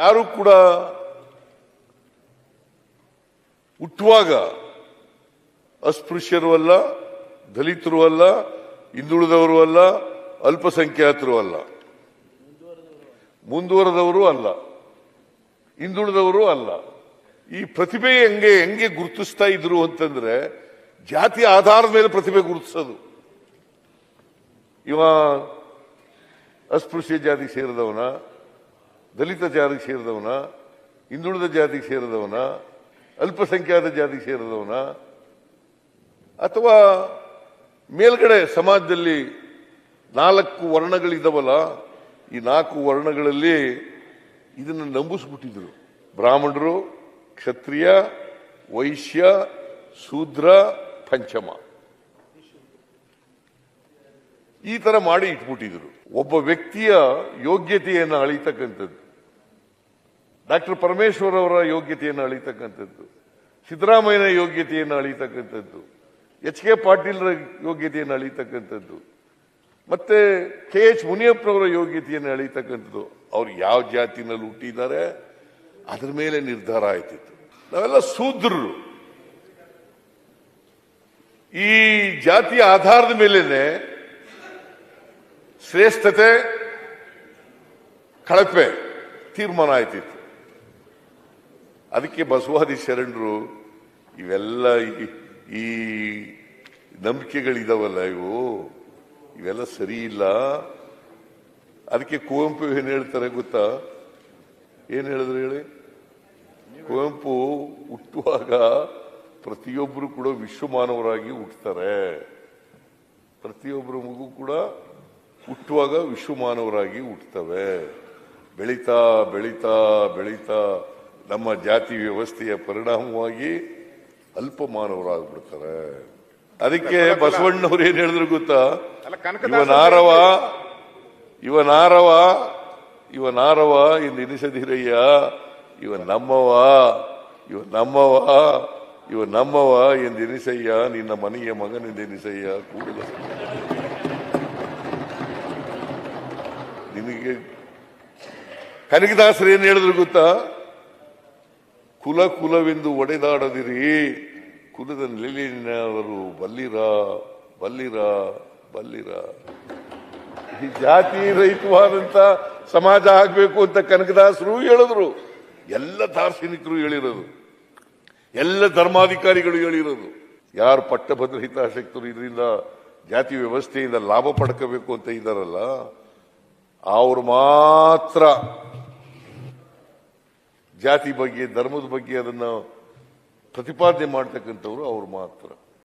ಯಾರು ಕೂಡ ಹುಟ್ಟುವಾಗ ಅಸ್ಪೃಶ್ಯರು ಅಲ್ಲ, ದಲಿತರು ಅಲ್ಲ, ಹಿಂದುಳಿದವರು ಅಲ್ಲ, ಅಲ್ಪಸಂಖ್ಯಾತರು ಅಲ್ಲ. ಮುಂದುವರೆದವರು ಅಲ್ಲ. ಹಿಂದುಳಿದವರು ಅಲ್ಲ. ಈ ಪ್ರತಿಭೆ ಹೆಂಗೆ ಹೆಂಗೆ ಗುರುತಿಸ್ತಾ ಇದ್ರು ಅಂತಂದ್ರೆ ಜಾತಿ ಆಧಾರದ ಮೇಲೆ ಪ್ರತಿಭೆ ಗುರುತಿಸೋದು. ಇವ ಅಸ್ಪೃಶ್ಯ ಜಾತಿ ಸೇರಿದವನ ದಲಿತ ಜಾತಿಗೆ ಸೇರಿದವನ, ಹಿಂದುಳಿದ ಜಾತಿಗೆ ಸೇರಿದವನ, ಅಲ್ಪಸಂಖ್ಯಾತ ಜಾತಿಗೆ ಸೇರಿದವನ, ಅಥವಾ ಮೇಲ್ಗಡೆ ಸಮಾಜದಲ್ಲಿ ನಾಲ್ಕು ವರ್ಣಗಳಿದ್ದಾವಲ್ಲ ಈ ನಾಲ್ಕು ವರ್ಣಗಳಲ್ಲಿ ಇದನ್ನು ನಂಬಿಸ್ಬಿಟ್ಟಿದ್ರು. ಬ್ರಾಹ್ಮಣರು, ಕ್ಷತ್ರಿಯ, ವೈಶ್ಯ, ಶೂದ್ರ, ಪಂಚಮ. ಈ ತರ ಮಾಡಿ ಇಟ್ಬಿಟ್ಟಿದ್ರು. ಒಬ್ಬ ವ್ಯಕ್ತಿಯ ಯೋಗ್ಯತೆಯನ್ನು ಅಳಿತಕ್ಕಂಥದ್ದು. ಡಾಕ್ಟರ್ ಪರಮೇಶ್ವರ್ ಅವರ ಯೋಗ್ಯತೆಯನ್ನು ಅಳಿತಕ್ಕಂಥದ್ದು. ಸಿದ್ದರಾಮಯ್ಯನ ಯೋಗ್ಯತೆಯನ್ನು ಅಳಿತಕ್ಕಂಥದ್ದು. ಎಚ್ ಕೆ ಪಾಟೀಲ್ರ ಯೋಗ್ಯತೆಯನ್ನು ಅಳಿತಕ್ಕಂಥದ್ದು. ಮತ್ತೆ ಕೆ ಎಚ್ ಮುನಿಯಪ್ಪನವರ ಯೋಗ್ಯತೆಯನ್ನು ಅಳಿತಕ್ಕಂಥದ್ದು. ಅವ್ರು ಯಾವ ಜಾತಿನಲ್ಲಿ ಹುಟ್ಟಿದ್ದಾರೆ? ಅದ್ರ ಮೇಲೆ ನಿರ್ಧಾರ ಆಯ್ತಿತ್ತು. ನಾವೆಲ್ಲ ಸೂದ್ರರು ಈ ಜಾತಿಯ ಆಧಾರದ ಮೇಲೇನೆ ಶ್ರೇಷ್ಠತೆ, ಕಳಪೆ ತೀರ್ಮಾನ ಆಯ್ತಿತ್ತು. ಅದಕ್ಕೆ ಬಸವಾದಿ ಶರಣರು ಇವೆಲ್ಲ ಈ- ನಂಬಿಕೆಗಳಿದಾವಲ್ಲ ಇವು? ಇವೆಲ್ಲ ಸರಿ ಇಲ್ಲ. ಅದಕ್ಕೆ ಕುವೆಂಪು ಏನ್ ಹೇಳ್ತಾರೆ ಗೊತ್ತಾ? ಏನ್ ಹೇಳಿದ್ರು ಹೇಳಿ? ಕುವೆಂಪು ಹುಟ್ಟುವಾಗ ಪ್ರತಿಯೊಬ್ಬರು ಕೂಡ ವಿಶ್ವಮಾನವರಾಗಿ ಹುಟ್ಟುತ್ತಾರೆ ಪ್ರತಿಯೊಬ್ಬರ ಮಗು ಕೂಡ ಹುಟ್ಟುವಾಗ ವಿಶ್ವಮಾನವರಾಗಿ ಹುಟ್ಟುತ್ತವೆ ಬೆಳೀತಾ ಬೆಳೀತಾ ಬೆಳೀತಾ ನಮ್ಮ ಜಾತಿ ವ್ಯವಸ್ಥೆಯ ಪರಿಣಾಮವಾಗಿ ಅಲ್ಪ ಮಾನವರಾಗ್ಬಿಡ್ತಾರೆ. ಅದಕ್ಕೆ ಬಸವಣ್ಣವ್ರು ಏನ್ ಹೇಳಿದ್ರು ಗೊತ್ತಾ? ಇವನಾರವ ಇವನಾರವ ಇವನಾರವ ಇಂದು ಎನಿಸದಿರಯ್ಯ. ಇವ ನಮ್ಮವ ಇವ ನಮ್ಮವ ಇವ ನಮ್ಮವ ಎಂದೆನಿಸಯ್ಯ ನಿನ್ನ ಮನೆಯ ಮಗನೆಂದೆನಿಸಯ್ಯ ಕೂಡಲ ನಿನಗೆ ಕನಕದಾಸರು ಏನ್ ಹೇಳಿದ್ರು ಗೊತ್ತಾ? ಕುಲ ಕುಲವೆಂದು ಒಡೆದಾಡದಿರಿ. ಕುಲದ ನೆಲೆಯವರು ಬಲ್ಲಿರ? ಬಲ್ಲಿರ? ಬಲ್ಲಿರ? ಈ ಜಾತಿ ರಹಿತವಾದಂತ ಸಮಾಜ ಆಗ್ಬೇಕು ಅಂತ ಕನಕದಾಸರು ಹೇಳಿದ್ರು. ಎಲ್ಲ ದಾರ್ಶನಿಕರು ಹೇಳಿರೋದು. ಎಲ್ಲ ಧರ್ಮಾಧಿಕಾರಿಗಳು ಹೇಳಿರೋದು. ಯಾರು ಪಟ್ಟಭದ್ರ ಹಿತಾಸಕ್ತರು ಇದರಿಂದ ಜಾತಿ ವ್ಯವಸ್ಥೆಯಿಂದ ಲಾಭ ಪಡ್ಕೋಬೇಕು ಅಂತ ಇದ್ದಾರಲ್ಲ, ಅವ್ರು ಮಾತ್ರ ಜಾತಿ ಬಗ್ಗೆ ಧರ್ಮದ ಬಗ್ಗೆ ಅದನ್ನು ಪ್ರತಿಪಾದನೆ ಮಾಡ್ತಕ್ಕಂಥವ್ರು ಅವ್ರು ಮಾತ್ರ.